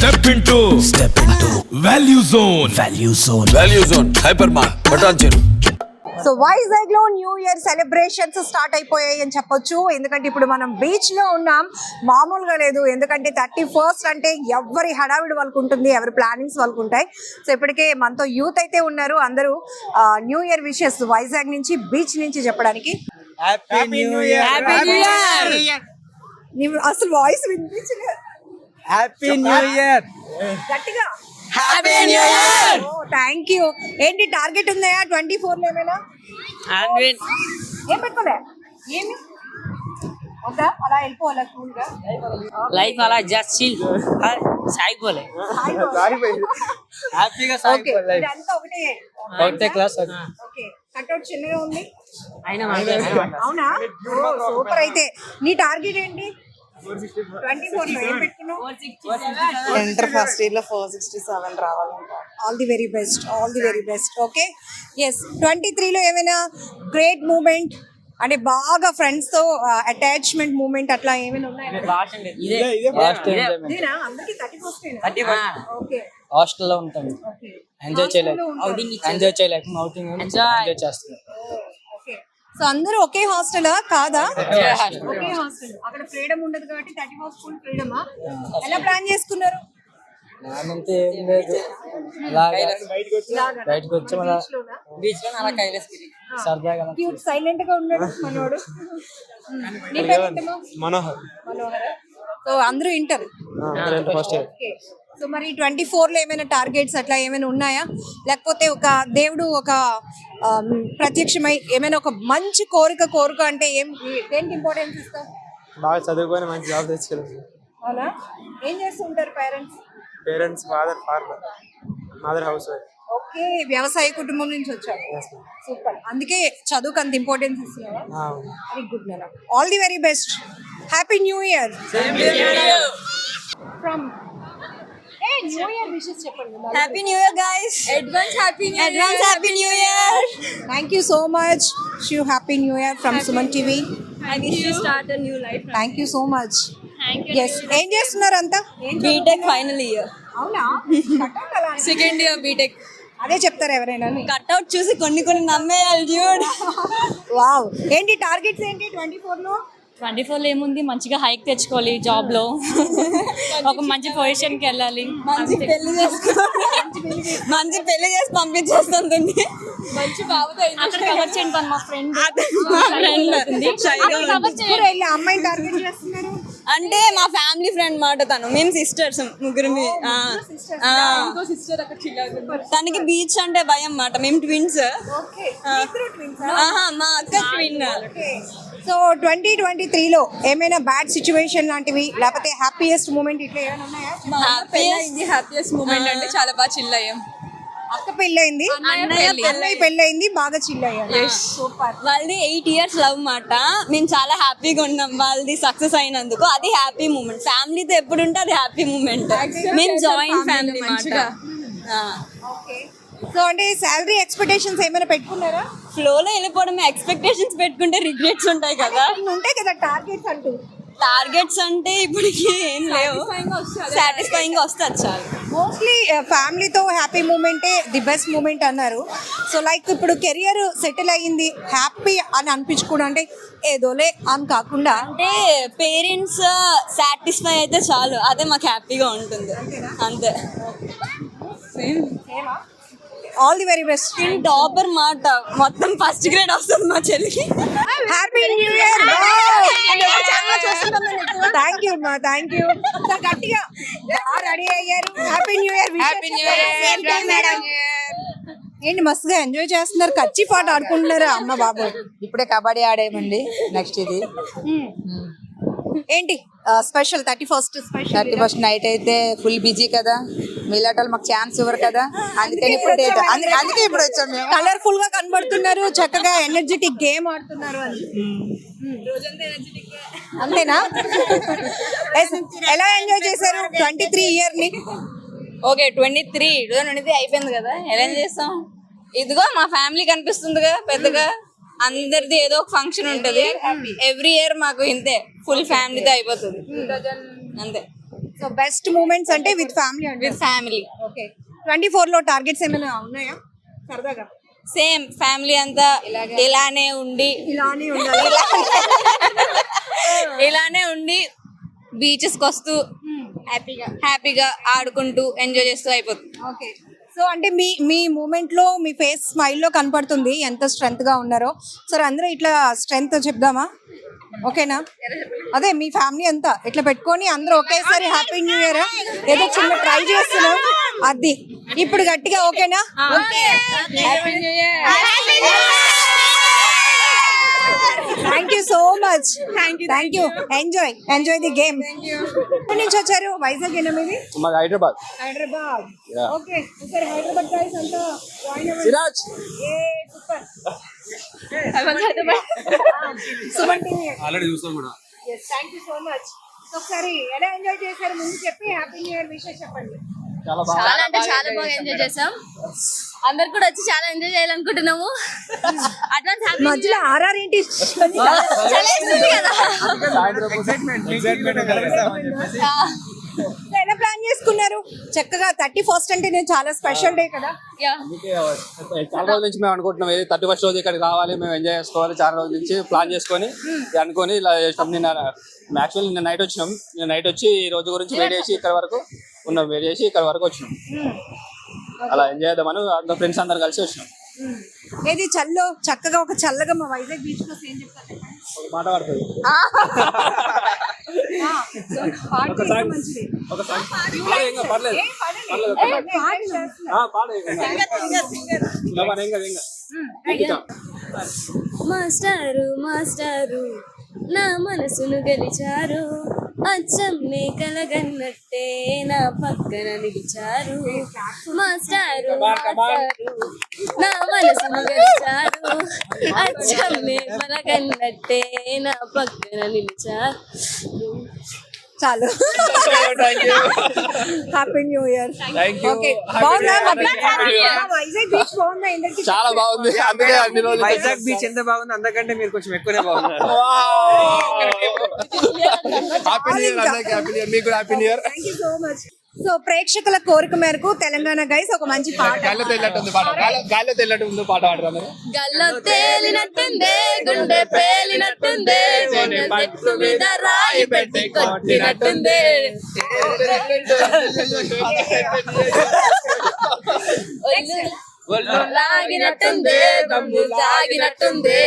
Step into Step into Value Zone. Value Zone. Value Zone Hypermart బటాన్ చెరు so వైజాగ్లో new year celebrations start అయిపోయాయి అని చెప్పొచ్చు. ఎందుకంటే ఇప్పుడు మనం బీచ్లో ఉన్నాం. మామూలుగా లేదు. ఎందుకంటే థర్టీ ఫస్ట్ అంటే ఎవరి హడావిడి వాళ్ళకు ఉంటుంది. ఎవరి ప్లానింగ్స్ వాళ్ళకు ఉంటాయి. సో ఇప్పటికే మనతో యూత్ అయితే ఉన్నారు. అందరూ న్యూ ఇయర్ విషెస్ వైజాగ్ నుంచి బీచ్ నుంచి చెప్పడానికి. హ్యాపీ న్యూ ఇయర్ అసలు వాయిస్ వినిపించలేదు. హ్యాపీ న్యూ ఇయర్ గట్టిగా. Happy new year thank you ఏంటి టార్గెట్ ఉందా ట్వంటీ ఫోర్లో ఏమైనా ఏం పెట్టుకోలే ఏమి? వద్దా? అలా వెళ్ళిపోవాలా కూల్గా? లైఫ్ అలా జస్ట్ చిల్ సాగిపోలే. హ్యాపీగా ఓకే ఇదంతా ఒకటే ఒకటే క్లాస్ ఓకే కట్అవుట్ చిన్నగా ఉంది. అయినా అవునా? సూపర్ అయితే. నీ టార్గెట్ ఏంటి? ఇంటర్ ఫస్ట్ ఇయర్లో four sixty seven రావాలంట all the very best all the very best okay yes twenty త్రీలో ఏమైనా గ్రేట్ మూమెంట్ అంటే బాగా ఫ్రెండ్స్తో అటాచ్మెంట్ మూమెంట్ అట్లా ఏమైనా ఉన్నాయా? లాస్ట్ ఇదేనా? అందరికీ 31 ఏనా? ఓకే హాస్టల్లో ఉంటాం. ఓకే ఎంజాయ్ ఉంటాం. ఎంజాయ్ చేయలేక. అవుటింగ్ ఎంజాయ్ చేస్తున్నాం సో అందరూ ఒకే హాస్టలా కాదా? ఒకే హాస్టల్ అక్కడ ఫ్రీడమ్ ఉండదు కాబట్టి థర్టీ ఫస్ట్ ఫుల్ ఫ్రీడమా ఎలా ప్లాన్ చేసుకున్నారు? నానంతే ఏం లేదు. అలాగా. బయటకు వచ్చి బీచ్లో అలా కైలాసగిరి సరదాగా క్యూట్ సైలెంట్గా ఉన్నాడు మనోడు. నీ పేరు ఏంటమ్మా? మనోహర్. మనోహర? సో అందరూ ఇంటర్? ఫస్ట్ ఇయర్ సో మరి ట్వంటీ ఫోర్లో ఏమైనా టార్గెట్స్ అట్లా ఏమైనా ఉన్నాయా? లేకపోతే ఒక దేవుడు ఒక ప్రత్యక్షమై ఏమైనా ఒక మంచి కోరిక కోరిక అంటే ఏం దేనికి ఇంపార్టెన్స్ ఇస్తావు? బాగా చదువుకొని మంచి జాబ్ తెచ్చుకెళ్ళింది అవునా? ఏం చేస్తుంటారు parents parents father farmer mother housewife okay వ్యవసాయ కుటుంబం నుంచి వచ్చారు. సూపర్. అందుకే చదువుకు అంత ఇంపార్టెన్స్ ఇస్తున్నావా? వెరీ గుడ్ నాన్న all the very best happy new year from a new year wishes చెప్పండి happy new year guys advance happy new advance happy new year thank you so much shoe happy new year from Suman TV I wish you start a new life thank you so much yes ఏం చేస్తున్నారు అంతా? BTech final year అవునా. Second year BTech అదే చెప్తారు ఎవరైనా cutout చూసి కొన్ని కొన్ని నమ్మేయాలి డ్యూడ్ వావ్ ఏంటి టార్గెట్స్ ఏంటి? ట్వంటీ ఫోర్లో ట్వంటీ ఫోర్ ఏముంది? మంచిగా హైక్ తెచ్చుకోవాలి జాబ్లో. ఒక మంచి పొజిషన్కి వెళ్ళాలి. మంచి పెళ్ళి మంచి పెళ్ళి చేసి పంపించేస్తుంది మంచి బాబుతో అక్కడ కవర్ చేయండి తను మా ఫ్రెండ్ మా ఫ్రెండ్ ఇప్పుడు వెళ్ళి ఆ అమ్మాయిని టార్గెట్ చేస్తున్నారు అంటే మా ఫ్యామిలీ ఫ్రెండ్ మాట తను. మేము సిస్టర్స్ ముగ్గురు తనకి బీచ్ అంటే భయం మాట మేము ట్విన్స్ మా అక్క ట్విన్ సో ట్వంటీ ట్వంటీ త్రీలో ఏమైనా బ్యాడ్ సిచ్యువేషన్ లాంటివి లేకపోతే హ్యాపీయెస్ట్ మూమెంట్ ఇట్లా ఏమైనా ఉన్నాయా? హ్యాపీయెస్ట్ హ్యాపీయెస్ట్ మూమెంట్ అంటే చాలా బాగా చిల్ అయ్యాం. అక్క పెళ్ళయింది? అన్నయ్య అన్నయ్య పెళ్ళయింది. బాగా చిల్ అయ్యారు. సూపర్ వాళ్ళది ఎయిట్ ఇయర్స్ లవ్ మాట. మేము చాలా హ్యాపీగా ఉన్నాం. వాళ్ళది సక్సెస్ అయినందుకు అది హ్యాపీ మూమెంట్ ఫ్యామిలీతో ఎప్పుడు ఉంటే అది హ్యాపీ మూమెంట్ మేము జాయింట్ ఫ్యామిలీ మాట. ఓకే సో అంటే శాలరీ ఎక్స్పెక్టేషన్స్ ఏమైనా పెట్టుకున్నారా? ఫ్లోలో వెళ్ళిపోవడం ఎక్స్పెక్టేషన్స్ పెట్టుకుంటే రిగ్రెట్స్ ఉంటాయి కదా. ఉంటాయి కదా టార్గెట్స్ అంటూ. టార్గెట్స్ అంటే ఇప్పటికి ఏం లేవు. సాటిస్ఫైయింగ్గా వస్తుంది చాలు. మోస్ట్లీ ఫ్యామిలీతో హ్యాపీ మూమెంటే ది బెస్ట్ మూమెంట్ అన్నారు. సో లైక్ ఇప్పుడు కెరియర్ సెటిల్ అయ్యింది హ్యాపీ అని అనిపించుకోవడం అంటే ఏదోలే అని కాకుండా అంటే పేరెంట్స్ సాటిస్ఫై అయితే చాలు. అదే మాకు హ్యాపీగా ఉంటుంది. అంతే. All the very best topper మాట. మొత్తం ఫస్ట్ గ్రేడ్ వస్తుంది మా చెల్లికి. Happy new year thank you మా థ్యాంక్ యూ గట్టిగా రెడీ అయ్యారు. Happy new year happy new year madam ఏంటి మస్తుగా ఎంజాయ్ చేస్తున్నారు? కచ్చి పాట ఆడుకుంటున్నారా అమ్మ బాబు ఇప్పుడే కబడ్డీ ఆడేమండి నెక్స్ట్ ఇది. ఏంటి? Special thirty first special thirty first night అయితే ఫుల్ బిజీ కదా. మీలాట మాకు ఛాన్స్ ఇవ్వరు కదా. అందుకని ఇప్పుడు అందుకే ఇప్పుడు వచ్చాం మేము. కలర్ఫుల్గా కనబడుతున్నారు చక్కగా ఎనర్జెటిక్ గేమ్ ఆడుతున్నారు అని అంతేనా? ఎస్, ఎలా ఎంజాయ్ చేశారు? Twenty three ఇయర్ని? Okay twenty three two thousand అయిపోయింది కదా. ఎలా చేస్తాం? ఇదిగో మా ఫ్యామిలీ కనిపిస్తుందిగా పెద్దగా. అందరిది ఏదో ఒక ఫంక్షన్ ఉంటది. ఎవ్రీ ఇయర్ మాకు ఇంతే. ఫుల్ ఫ్యామిలీతో అయిపోతుంది. అంతే. సో బెస్ట్ మూమెంట్స్ అంటే with family with family okay twenty ఫోర్లో టార్గెట్స్ ఏమైనా ఉన్నాయా? సరదాగా. సేమ్ ఫ్యామిలీ అంతా ఇలానే ఉండి. ఇలానే ఉండాలి. ఇలానే. ఉండి బీచెస్కి వస్తూ హ్యాపీగా హ్యాపీగా ఆడుకుంటూ ఎంజాయ్ చేస్తూ అయిపోతుంది. ఓకే సో అంటే మీ మీ మూమెంట్లో మీ ఫేస్ స్మైల్లో కనపడుతుంది ఎంత స్ట్రెంత్గా ఉన్నారో. సరే అందరూ ఇట్లా స్ట్రెంత్ చెప్దామా? ఓకేనా? అదే మీ ఫ్యామిలీ అంతా ఇట్లా పెట్టుకొని అందరూ ఒకేసారి హ్యాపీ న్యూ ఇయర్ ఏదో చిన్న ట్రై చేస్తున్నాం అది. ఇప్పుడు గట్టిగా ఓకేనా? Thank you so much thank you thank you enjoy enjoy the game ఎక్కడి నుంచి వచ్చారు? వైజాగ్ ఏనా మీది? మాది హైదరాబాద్. హైదరాబాద్. ఓకే హైదరాబాద్ గైస్ అంతా జాయిన్ అవ్వండి. సిరాజ్. ఏ సూపర్. సుమన్ టీవీ. ఆల్రెడీ చూస్తాం కూడా. Yes thank you so much ఒకసారి ఎలా ఎంజాయ్ చేశారు? ముందు చెప్పి హ్యాపీ న్యూ ఇయర్ విషెస్ చెప్పండి. చాలా అంటే చాలా బాగా ఎంజాయ్ చేసాం అందరు కూడా వచ్చి చాలా ఎంజాయ్ చేయాలనుకుంటున్నాము. అడ్వాన్స్ మధ్యలో ఆర్ఆర్ ఏంటి? ఎలా ప్లాన్ చేసుకున్నారు? చక్కగా థర్టీ ఫస్ట్ అంటే నేను చాలా స్పెషల్ డే కదా. చాలా రోజుల నుంచి మేము అనుకుంటున్నాం ఏది థర్టీ ఫస్ట్ రోజు ఇక్కడికి రావాలి మేము ఎంజాయ్ చేసుకోవాలి చాలా రోజుల నుంచి ప్లాన్ చేసుకొని ఇది అనుకొని ఇలా చేసినాం. నిన్న యాక్చువల్లీ నిన్న నైట్ వచ్చినాం. నిన్న నైట్ వచ్చి ఈ రోజు గురించి వెయిట్ చేసి ఇక్కడ వరకు ఉన్నాం వెయిట్ చేసి ఇక్కడ వరకు వచ్చినాం. అలా ఎంజాయ్ చేద్దామని అందరు ఫ్రెండ్స్ అందరు కలిసి వచ్చినాం. ఏది చల్లో? చక్కగా ఒక చల్లగా మా వైజాగ్ బీచ్ కోసం ఏం చెప్తారు ఒక మాట పడుతుంది. మాస్టారు మాస్టారు నా మనసును గెలిచారు. అచ్చం నే కలగన్నట్టే నా పక్కన నిలిచారు. మాస్టారు నా మనసును గెలిచారు అచ్చం నే కలగన్నట్టే నా పక్కన నిలిచారు. చాలు. హ్యాపీ న్యూ ఇయర్ చాలా బాగుంది. అందుకే అన్ని రోజులు వైజాగ్ బీచ్ ఎంత బాగుంది? అంతకంటే మీరు కొంచెం ఎక్కువనే బాగుంది హ్యాపీ న్యూ ఇయర్ అందరికీ. హ్యాపీ న్యూ ఇయర్ మీకు happy new year thank you so much so ప్రేక్షకుల కోరిక మేరకు తెలంగాణ గైస్ ఒక మంచి పాట గాల్లో పాట. గాల్లో- గాల్లో తెల్లట్టుంది పాట పాడరు గల్లో తేలినట్టుందే గుండె పేలినట్టుందే గుండె చెట్టు మీద రాయి పెట్టి కొట్టినట్టుందే. ఒళ్ళు లాగినట్టుందే దమ్ము లాగినట్టుందే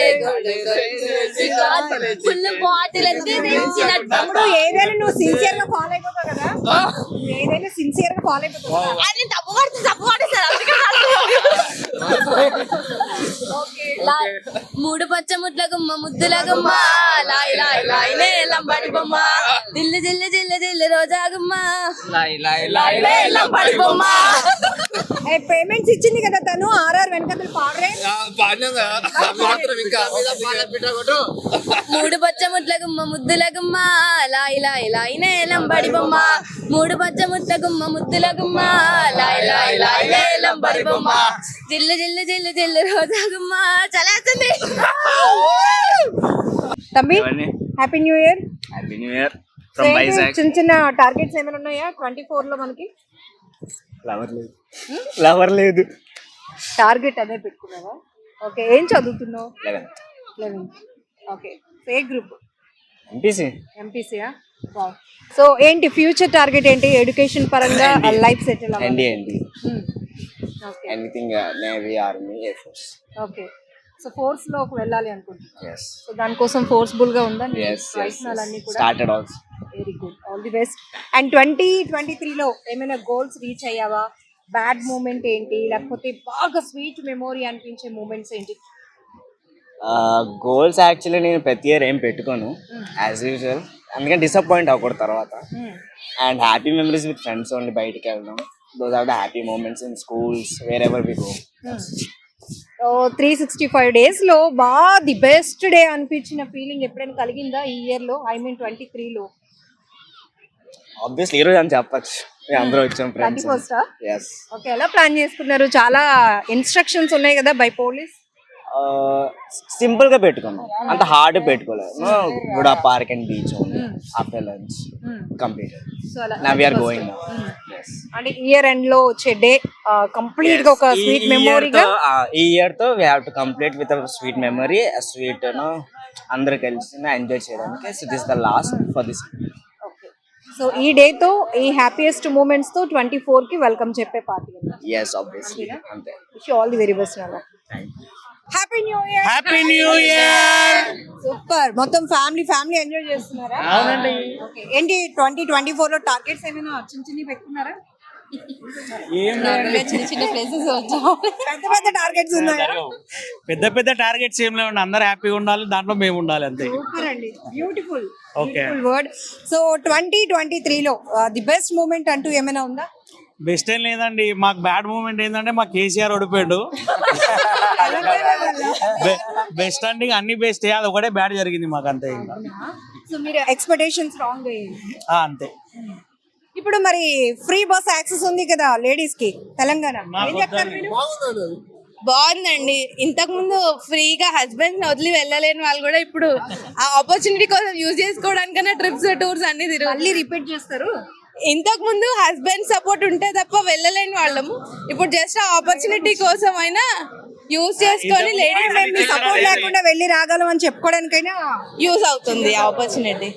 ఫుల్ బాటిల్ తమ్ముడు ఏదైనా నువ్వు సిన్సియర్గా ఫాలో అయిపోతావు కదా ఏదైనా సిన్సియర్గా ఫాలో అయిపోతావు. అది తప్పు పడుతుంది తప్పు లా- మూడు పచ్చ ముట్ల గుమ్మ ముద్దుల గుమ్మ లాయి లాయి లాయి నే లంబడి బొమ్మ. దిల్లు దిల్లు దిల్లు దిల్లు రోజా గుమ్మ లాయి లే లంబడి బొమ్మ. ఏ పేమెంట్స్ ఇచ్చింది కదా తను ఆర్ఆర్ వెనకతలు పాడరే? మూడు పచ్చ ముట్ల గుమ్మ ముద్దుల గుమ్మ లాయి లాయి లాయి నే లంబడి బొమ్మ. మూడు పచ్చ ముట్ల గుమ్మ ముద్దుల గుమ్మ లాయి లాయి లాయి నే లంబడి బొమ్మ. జిల్లు జిల్లు జిల్లు జిల్లు రోజా గుమ్మ చలేస్తుంది తమ్మి happy new year happy new year from Vizag చిన్న చిన్న టార్గెట్స్ ఏమైనా ఉన్నాయా? ట్వంటీ ఫోర్లో మనకి? లవర్ లేదు. లవర్ లేదు. టార్గెట్ అదే పెట్టుకున్నావా? ఓకే ఏం చదువుతున్నావు? లెవెన్త్ లెవెన్త్ ఓకే ఏ గ్రూప్ ఎంపీసీ ఎంపీసీయా సో ఏంటి ఫ్యూచర్ టార్గెట్ ఏంటి? ఎడ్యుకేషన్ పరంగా life settle okay anything navy army air force okay so ఫోర్స్లోకి వెళ్ళాలి అనుకుంటున్నాను సో దానికోసం ఫోర్స్ఫుల్గా ఉందా? ప్రయత్నాలన్నీ కూడా? Started also very good all the best and twenty twenty త్రీలో ఏమైనా గోల్స్ రీచ్ అయ్యావా? బ్యాడ్ మూమెంట్ ఏంటి? లేకపోతే బాగా స్వీట్ మెమొరీ అనిపించే మూమెంట్స్ ఏంటి? గోల్స్ యాక్చువల్లీ నేను ప్రతి ఇయర్ ఏం పెట్టుకోను యాజ్ యూజువల్ అందుకని డిసప్పాయింట్ అవ్వకూడదు తర్వాత. And happy memories with friends only బయటికి వెళ్దాం those are the happy moments in schools wherever we go three sixty five డేస్లో బాగా ది బెస్ట్ డే అనిపించిన ఫీలింగ్ ఎప్పుడైనా కలిగిందా ఈ ఇయర్లో? ఐ మీన్ ట్వంటీ త్రీలో ఆబ్వియస్లీ ఈరోజు అని చెప్పచ్చు. అందరూ వచ్చాం ట్వంటీ ఫ్రెండ్స్ ఫస్ట్ ఓకే ఎలా ప్లాన్ చేసుకున్నారు? చాలా ఇన్స్ట్రక్షన్స్ ఉన్నాయి కదా బై పోలీస్ సింపుల్గా పెట్టుకున్నాం. అంత హార్డ్ పెట్టుకోలేదు. Good park and beach after lunch అలా నా వీఆర్ గోయింగ్ అంటే ఇయర్ ఎండ్లో వచ్చే డే కంప్లీట్గా ఒక స్వీట్ మెమోరీగా ఈ ఇయర్తో we have to complete with sweet memory sweet అందరు కలిసి ఎంజాయ్ చేయడానికి. So this the last for this so ఈ డే తో ఈ హ్యాపీయెస్ట్ మూమెంట్స్తో ట్వంటీ ఫోర్కి వెల్కమ్ చెప్పే పార్టీ ఎస్ ఆబ్వియస్లీ అంతే. ఆల్ ది వెరీ బెస్ట్ నాన్న. Happy new year happy new year super మొత్తం ఫ్యామిలీ ఫ్యామిలీ ఎంజాయ్ చేస్తున్నారా? అవునండి. ఏంటి ట్వంటీ ట్వంటీ ఫోర్లో టార్గెట్స్ ఏమైనా చిన్న చిన్న పెట్టుకున్నారా? చిన్న చిన్న ప్లేసెస్ పెద్ద పెద్ద టార్గెట్స్ ఉన్నాయా? పెద్ద పెద్ద టార్గెట్స్ ఏం లేవండి. అందరూ హ్యాపీగా ఉండాలి దాంట్లో మేము ఉండాలి అంతే. సూపర్ అండి. Beautiful. Beautiful word so twenty twenty త్రీలో ది బెస్ట్ మూమెంట్ అంటూ ఏమైనా ఉందా? బెస్ట్ ఏం లేదండి. మాకు బ్యాడ్ మూమెంట్ ఏంటంటే మా కేసీఆర్ ఓడిపోయాడు. బెస్ట్ అంటే ఇక అన్ని బెస్ట్. అది ఒకటే బ్యాడ్ జరిగింది మాకు అంతే ఇంకా సో మీరు ఎక్స్పెక్టేషన్స్ రాంగ్ అయ్యింది ఆ, అంతే. ఇప్పుడు మరి ఫ్రీ బస్ యాక్సెస్ ఉంది కదా లేడీస్కి తెలంగాణ ఏం చెప్తారు మీరు? బాగుందండి ఇంతకు ముందు ఫ్రీగా హస్బెండ్ వదిలి వెళ్ళలేని వాళ్ళు కూడా ఇప్పుడు ఆ ఆపర్చునిటీ కోసం యూజ్ చేసుకోవడానికన్నా ట్రిప్స్ టూర్స్ అన్ని తిరుగు మళ్ళీ రిపీట్ చేస్తారు? ఇంతకు ముందు హస్బెండ్ సపోర్ట్ ఉంటే తప్ప వెళ్ళలేని వాళ్ళము. ఇప్పుడు జస్ట్ ఆ ఆపర్చునిటీ కోసం అయినా యూజ్ చేసుకొని లేడీస్ మీ సపోర్ట్ లేకుండా వెళ్ళి రాగలం అని చెప్పుకోవడానికైనా యూజ్ అవుతుంది ఆ ఆపర్చునిటీ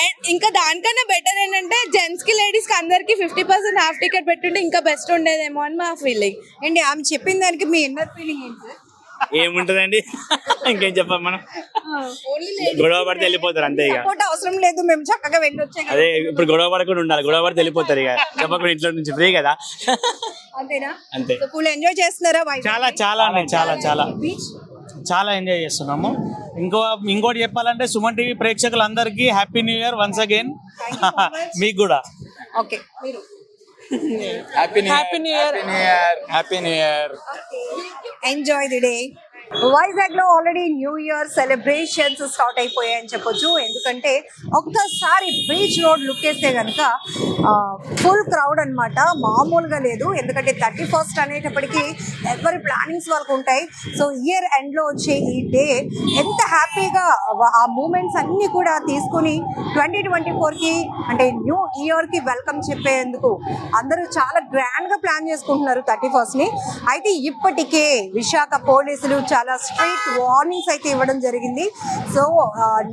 అండ్ ఇంకా దానికన్నా బెటర్ ఏంటంటే జెంట్స్కి లేడీస్కి అందరికి ఫిఫ్టీ పర్సెంట్ హాఫ్ టికెట్ పెట్టుంటే ఇంకా బెస్ట్ ఉండేదేమో అని మా ఫీలింగ్ ఏంటి ఆమె చెప్పిన దానికి మీ ఇన్నర్ ఫీలింగ్ ఏంటి? ఏముంటదండి? ఇంకేం చెప్పాలి మనం? గొడవ పడితే వెళ్ళిపోతారు అంతే ఇక. సపోర్ట్ అవసరం లేదు మేము చక్కగా వెళ్ళి వచ్చే అదే ఇప్పుడు గొడవ పడకుండా ఉండాలి గొడవ పడితే వెళ్ళిపోతారు ఇక. చెప్పకుండా ఇంట్లో నుంచి ఫ్రీ కదా? అంతేనా? అంతే. సో ఫుల్ ఎంజాయ్ చేస్తున్నారా చాలా చాలా అండి చాలా చాలా. చాలా ఎంజాయ్ చేస్తున్నాము. ఇంకో ఇంకోటి చెప్పాలంటే సుమన్ టీవీ ప్రేక్షకులందరికీ happy new year once again మీకు కూడా. ఓకే మీరు. Happy New Year. Happy New Year. Happy New Year. Happy New Year. Enjoy the day. వైజాగ్లో already new year celebrations start అయిపోయాయని చెప్పొచ్చు. ఎందుకంటే ఒక్కసారి బీచ్ రోడ్ లుక్ వేస్తే కనుక ఫుల్ క్రౌడ్ అనమాట మామూలుగా లేదు. ఎందుకంటే థర్టీ ఫస్ట్ అనేటప్పటికీ ఎవరి ప్లానింగ్స్ వాళ్ళకు ఉంటాయి. సో ఇయర్ ఎండ్లో వచ్చే ఈ డే ఎంత హ్యాపీగా ఆ మూమెంట్స్ అన్ని కూడా తీసుకుని ట్వంటీ ట్వంటీ కి అంటే న్యూ ఇయర్కి వెల్కమ్ చెప్పేందుకు అందరూ చాలా గ్రాండ్గా ప్లాన్ చేసుకుంటున్నారు థర్టీ ఫస్ట్ని. అయితే ఇప్పటికే విశాఖ పోలీసులు చాలా చాలా స్ట్రీట్ వార్నింగ్స్ అయితే ఇవ్వడం జరిగింది. సో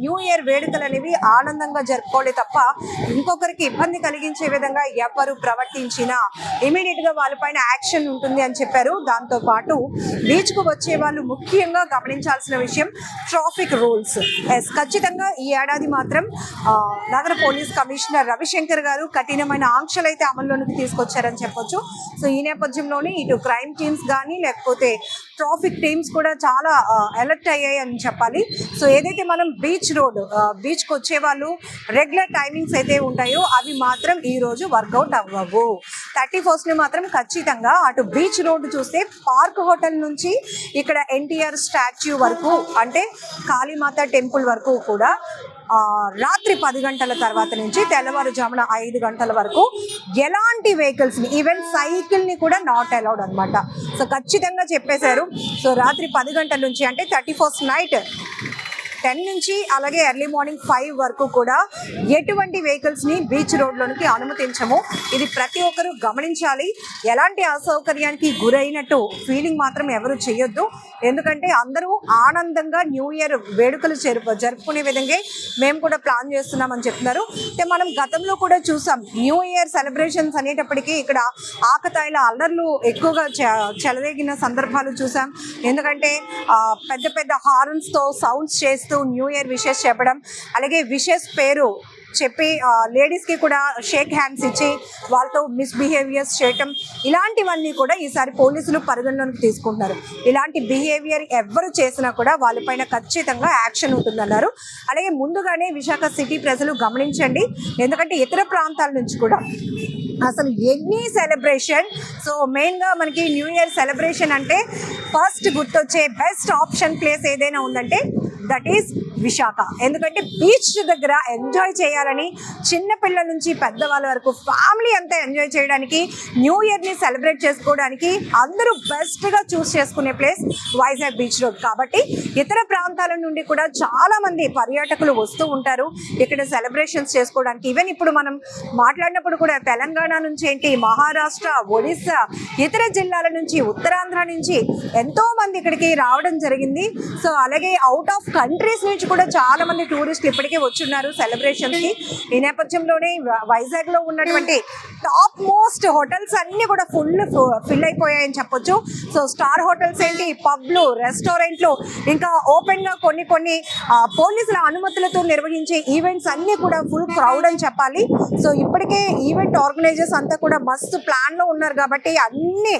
న్యూ ఇయర్ వేడుకలు అనేవి ఆనందంగా జరుపుకోవాలి తప్ప ఇంకొకరికి ఇబ్బంది కలిగించే విధంగా ఎవరు ప్రవర్తించినా ఇమీడియట్గా వాళ్ళపైన యాక్షన్ ఉంటుంది అని చెప్పారు. దాంతో పాటు బీచ్కు వచ్చే వాళ్ళు ముఖ్యంగా గమనించాల్సిన విషయం ట్రాఫిక్ రూల్స్. ఎస్ ఖచ్చితంగా ఈ ఏడాది మాత్రం నగర పోలీస్ కమిషనర్ రవిశంకర్ గారు కఠినమైన ఆంక్షలు అయితే అమల్లోనికి తీసుకొచ్చారని చెప్పొచ్చు. సో ఈ నేపథ్యంలోనే ఇటు క్రైమ్ టీమ్స్ కానీ లేకపోతే ట్రాఫిక్ టీమ్స్ కూడా చాలా అలర్ట్ అయ్యాయి అని చెప్పాలి. సో ఏదైతే మనం బీచ్ రోడ్ బీచ్కి వచ్చే వాళ్ళు రెగ్యులర్ టైమింగ్స్ అయితే ఉంటాయో అవి మాత్రం ఈ రోజు వర్కౌట్ అవ్వవు. థర్టీ ఫస్ట్ని మాత్రం ఖచ్చితంగా అటు బీచ్ రోడ్డు చూస్తే పార్క్ హోటల్ నుంచి ఇక్కడ ఎన్టీఆర్ స్టాచ్యూ వరకు అంటే కాళీమాత టెంపుల్ వరకు కూడా రాత్రి పది గంటల తర్వాత నుంచి తెల్లవారుజామున ఐదు గంటల వరకు ఎలాంటి వెహికల్స్ని ఈవెన్ సైకిల్ని కూడా నాట్ అలౌడ్ అనమాట సో ఖచ్చితంగా చెప్పేశారు. సో రాత్రి పది గంటల నుంచి అంటే థర్టీ ఫస్ట్ నైట్ టెన్ నుంచి అలాగే ఎర్లీ మార్నింగ్ ఫైవ్ వరకు కూడా ఎటువంటి వెహికల్స్ని బీచ్ రోడ్లోనికి అనుమతించము. ఇది ప్రతి ఒక్కరూ గమనించాలి. ఎలాంటి అసౌకర్యానికి గురైనట్టు ఫీలింగ్ మాత్రం ఎవరు చేయొద్దు. ఎందుకంటే అందరూ ఆనందంగా న్యూ ఇయర్ వేడుకలు జరుపు జరుపుకునే విధంగా మేము కూడా ప్లాన్ చేస్తున్నామని చెప్తున్నారు. అంటే మనం గతంలో కూడా చూసాం. న్యూ ఇయర్ సెలబ్రేషన్స్ అనేటప్పటికీ ఇక్కడ ఆకతాయిల అల్లర్లు ఎక్కువగా చెలరేగిన సందర్భాలు చూసాం. ఎందుకంటే పెద్ద పెద్ద హార్న్స్తో తో సౌండ్స్ చేస్తూ న్యూ ఇయర్ విషెస్ చెప్పడం అలాగే విషెస్ పేరు చెప్పి లేడీస్కి కూడా షేక్ హ్యాండ్స్ ఇచ్చి వాళ్ళతో మిస్బిహేవియర్స్ చేయటం ఇలాంటివన్నీ కూడా ఈసారి పోలీసులు పరిగణలోకి తీసుకుంటున్నారు. ఇలాంటి బిహేవియర్ ఎవరు చేసినా కూడా వాళ్ళపైన ఖచ్చితంగా యాక్షన్ ఉంటుందన్నారు. అలాగే ముందుగానే విశాఖ సిటీ ప్రజలు గమనించండి ఎందుకంటే ఇతర ప్రాంతాల నుంచి కూడా అసలు ఎన్ని సెలబ్రేషన్ సో మెయిన్గా మనకి న్యూ ఇయర్ సెలబ్రేషన్ అంటే ఫస్ట్ గుర్తొచ్చే బెస్ట్ ఆప్షన్ ప్లేస్ ఏదైనా ఉందంటే దట్ ఈస్ విశాఖ ఎందుకంటే బీచ్ దగ్గర ఎంజాయ్ చేయాలని చిన్నపిల్లల నుంచి పెద్దవాళ్ళ వరకు ఫ్యామిలీ అంతా ఎంజాయ్ చేయడానికి న్యూ ఇయర్ని సెలబ్రేట్ చేసుకోవడానికి అందరూ బెస్ట్గా చూస్ చేసుకునే ప్లేస్ వైజాగ్ బీచ్ రోడ్ కాబట్టి ఇతర ప్రాంతాల నుండి కూడా చాలామంది పర్యాటకులు వస్తూ ఉంటారు. ఇక్కడ సెలబ్రేషన్స్ చేసుకోవడానికి. ఈవెన్ ఇప్పుడు మనం మాట్లాడినప్పుడు కూడా తెలంగాణ నుంచి ఏంటి మహారాష్ట్ర ఒడిస్సా ఇతర జిల్లాల నుంచి ఉత్తరాంధ్ర నుంచి ఎంతో మంది ఇక్కడికి రావడం జరిగింది. సో అలాగే అవుట్ ఆఫ్ కంట్రీస్ నుంచి కూడా చాలా మంది టూరిస్టులు ఇప్పటికే వచ్చున్నారు సెలబ్రేషన్స్కి. ఈ నేపథ్యంలోనే వైజాగ్లో ఉన్నటువంటి టాప్ మోస్ట్ హోటల్స్ అన్ని కూడా ఫుల్ ఫిల్ అయిపోయాయని చెప్పొచ్చు. సో స్టార్ హోటల్స్ ఏంటి? పబ్లు రెస్టారెంట్లు ఇంకా ఓపెన్గా కొన్ని కొన్ని పోలీసుల అనుమతులతో నిర్వహించే ఈవెంట్స్ అన్ని కూడా ఫుల్ క్రౌడ్ అని చెప్పాలి. సో ఇప్పటికే ఈవెంట్ ఆర్గనైజర్స్ అంతా కూడా మస్తు ప్లాన్లో ఉన్నారు కాబట్టి అన్ని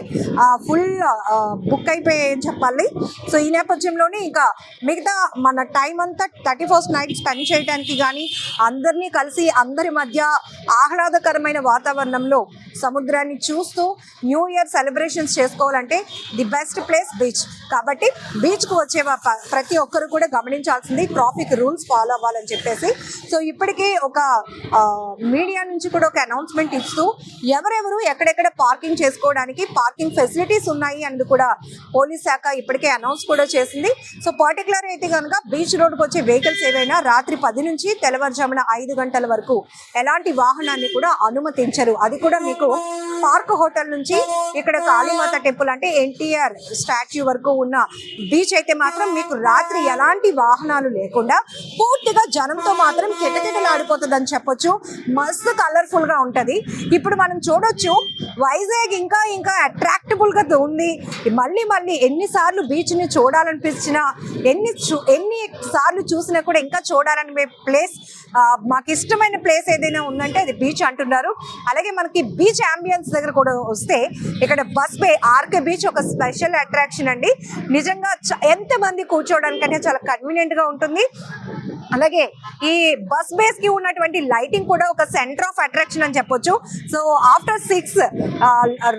ఫుల్ బుక్ అయిపోయాయని చెప్పాలి. సో ఈ నేపథ్యంలోనే ఇంకా మిగతా మన టైం అంతా థర్టీ ఫస్ట్ నైట్ స్పెండ్ చేయడానికి కానీ అందరినీ కలిసి అందరి మధ్య ఆహ్లాదకరమైన వాతావరణంలో సముద్రాన్ని చూస్తూ న్యూ ఇయర్ సెలబ్రేషన్స్ చేసుకోవాలంటే ది బెస్ట్ ప్లేస్ బీచ్ కాబట్టి బీచ్కు వచ్చే ప్రతి ఒక్కరు కూడా గమనించాల్సింది ట్రాఫిక్ రూల్స్ ఫాలో అవ్వాలని చెప్పేసి. సో ఇప్పటికే ఒక మీడియా నుంచి కూడా ఒక అనౌన్స్మెంట్ ఇస్తూ ఎవరెవరు ఎక్కడెక్కడ పార్కింగ్ చేసుకోవడానికి పార్కింగ్ ఫెసిలిటీస్ ఉన్నాయి అనేది కూడా పోలీస్ శాఖ ఇప్పటికే అనౌన్స్ కూడా చేసింది. సో పర్టికులర్ అయితే కనుక బీచ్ రోడ్కి వచ్చే వెహికల్స్ ఏవైనా రాత్రి పది నుంచి తెల్లవారుజామున ఐదు గంటల వరకు ఎలాంటి వాహనాన్ని కూడా అనుమతించరు. అది కూడా మీకు పార్క్ హోటల్ నుంచి ఇక్కడ కాళీమాత టెంపుల్ అంటే ఎన్టీఆర్ స్టాచ్యూ వరకు ఉన్న బీచ్ అయితే మాత్రం మీకు రాత్రి ఎలాంటి వాహనాలు లేకుండా పూర్తిగా జనంతో మాత్రం కిటకిటలాడిపోతుంది అని చెప్పొచ్చు. మస్తు కలర్ఫుల్గా ఉంటది. ఇప్పుడు మనం చూడొచ్చు వైజాగ్ ఇంకా ఇంకా అట్రాక్టబుల్గా ఉంది. మళ్ళీ మళ్ళీ ఎన్నిసార్లు బీచ్ని చూడాలనిపించినా ఎన్ని చూ- ఎన్ని సార్లు చూసినా కూడా ఇంకా చూడాలనే ప్లేస్ మాకు ఇష్టమైన ప్లేస్ ఏదైనా ఉందంటే అది బీచ్ అంటున్నారు. అలాగే మనకి బీచ్ అంబియన్స్ దగ్గర కూడా వస్తే ఇక్కడ బస్ బే ఆర్కే బీచ్ ఒక స్పెషల్ అట్రాక్షన్ అండి. నిజంగా చ- ఎంతమంది కూర్చోవడానికైనా చాలా కన్వీనియంట్గా ఉంటుంది. అలాగే ఈ బస్ బేస్కి ఉన్నటువంటి లైటింగ్ కూడా ఒక సెంటర్ ఆఫ్ అట్రాక్షన్ అని చెప్పొచ్చు. సో ఆఫ్టర్ సిక్స్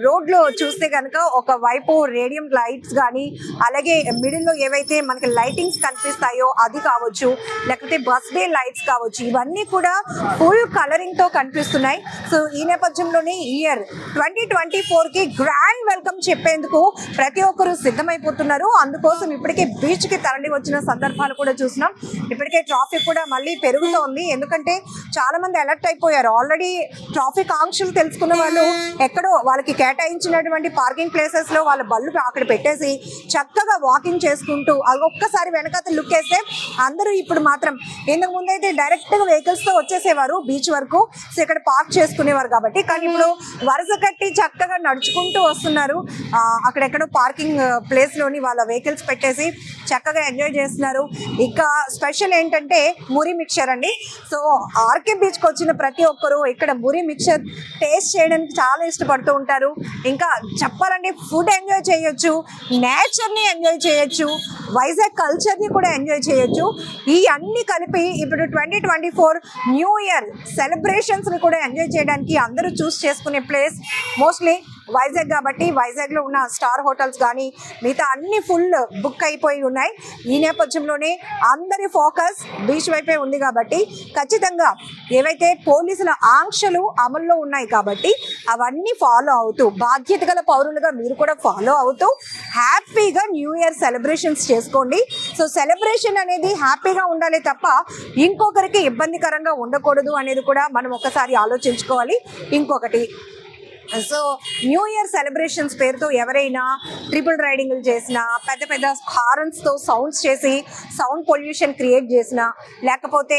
రోడ్లో చూస్తే కనుక ఒక వైపు రేడియం లైట్స్ కానీ అలాగే మిడిల్లో ఏవైతే మనకి లైటింగ్స్ కనిపిస్తాయో అది కావచ్చు లేకపోతే బస్ బే లైట్స్ కావచ్చు ఇవన్నీ కూడా ఫుల్ కలరింగ్తో కనిపిస్తున్నాయి. సో ఈ నేపథ్యంలోనే ఇయర్ ట్వంటీ ట్వంటీ ఫోర్కి గ్రాండ్ వెల్కమ్ చెప్పేందుకు ప్రతి ఒక్కరు సిద్ధమైపోతున్నారు. అందుకోసం ఇప్పటికే బీచ్కి తరలి వచ్చిన సందర్భాలు కూడా చూసినాం ఇప్పటికే ట్రాఫిక్ కూడా మళ్ళీ పెరుగుతోంది. ఎందుకంటే చాలా మంది అలర్ట్ అయిపోయారు. ఆల్రెడీ ట్రాఫిక్ ఆంక్షలు తెలుసుకున్న వాళ్ళు ఎక్కడో వాళ్ళకి కేటాయించినటువంటి పార్కింగ్ ప్లేసెస్లో వాళ్ళ బళ్ళు అక్కడ పెట్టేసి చక్కగా వాకింగ్ చేసుకుంటూ అది ఒక్కసారి వెనకత లుక్ వేస్తే అందరూ ఇప్పుడు మాత్రం ఇంతకు ముందు అయితే డైరెక్ట్గా వెహికల్స్తో వచ్చేసేవారు బీచ్ వరకు. సో ఇక్కడ పార్క్ చేసుకునేవారు కాబట్టి. కానీ ఇప్పుడు వరుస కట్టి చక్కగా నడుచుకుంటూ వస్తున్నారు. అక్కడెక్కడో పార్కింగ్ ప్లేస్లోని వాళ్ళ వెహికల్స్ పెట్టేసి చక్కగా ఎంజాయ్ చేస్తున్నారు. ఇక స్పెషల్ ఏంటంటే అంటే మురి మిక్చర్ అండి. సో ఆర్కే బీచ్కి వచ్చిన ప్రతి ఒక్కరు ఇక్కడ మురి మిక్చర్ టేస్ట్ చేయడానికి చాలా ఇష్టపడుతూ ఉంటారు. ఇంకా చెప్పాలంటే ఫుడ్ ఎంజాయ్ చేయొచ్చు నేచర్ని ఎంజాయ్ చేయొచ్చు వైజాగ్ కల్చర్ని కూడా ఎంజాయ్ చేయొచ్చు. ఈ అన్ని కలిపి ఇప్పుడు twenty twenty four new year సెలబ్రేషన్స్ని కూడా ఎంజాయ్ చేయడానికి అందరూ చూస్ చేసుకునే ప్లేస్. మోస్ట్లీ వైజాగ్ కాబట్టి వైజాగ్లో ఉన్న స్టార్ హోటల్స్ కానీ మిగతా అన్ని ఫుల్ బుక్ అయిపోయి ఉన్నాయి. ఈ నేపథ్యంలోనే అందరి ఫోకస్ బీచ్ వైపే ఉంది కాబట్టి ఖచ్చితంగా ఏవైతే పోలీసుల ఆంక్షలు అమల్లో ఉన్నాయి కాబట్టి అవన్నీ ఫాలో అవుతూ బాధ్యత గల పౌరులుగా మీరు కూడా ఫాలో అవుతూ హ్యాపీగా న్యూ ఇయర్ సెలబ్రేషన్స్ చేసుకోండి. సో సెలబ్రేషన్ అనేది హ్యాపీగా ఉండాలి తప్ప ఇంకొకరికి ఇబ్బందికరంగా ఉండకూడదు అనేది కూడా మనం ఒకసారి ఆలోచించుకోవాలి. ఇంకొకటి సో న్యూ ఇయర్ సెలబ్రేషన్స్ పేరుతో ఎవరైనా ట్రిపుల్ రైడింగ్లు చేసినా పెద్ద పెద్ద హారన్స్తో సౌండ్స్ చేసి సౌండ్ పొల్యూషన్ క్రియేట్ చేసినా లేకపోతే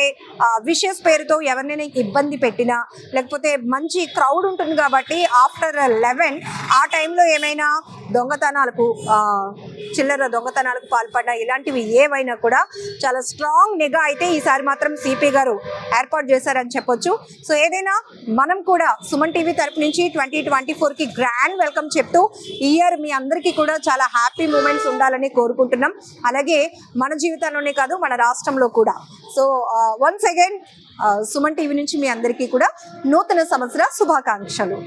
విషెస్ పేరుతో ఎవరినైనా ఇబ్బంది పెట్టినా లేకపోతే మంచి క్రౌడ్ ఉంటుంది కాబట్టి ఆఫ్టర్ లెవెన్ ఆ టైంలో ఏమైనా దొంగతనాలకు చిల్లర దొంగతనాలకు పాల్పడ్డా ఇలాంటివి ఏవైనా కూడా చాలా స్ట్రాంగ్ నిఘా అయితే ఈసారి మాత్రం సిపి గారు ఏర్పాటు చేశారని చెప్పొచ్చు. సో ఏదైనా మనం కూడా సుమన్ టీవీ తరపు నుంచి ట్వంటీ ట్వంటీ ఫోర్కి గ్రాండ్ వెల్కమ్ చెప్తూ ఈ ఇయర్ మీ అందరికీ కూడా చాలా హ్యాపీ మూమెంట్స్ ఉండాలని కోరుకుంటున్నాం. అలాగే మన జీవితంలోనే కాదు మన రాష్ట్రంలో కూడా. So once again Suman TV నుంచి మీ అందరికీ కూడా నూతన సంవత్సర శుభాకాంక్షలు.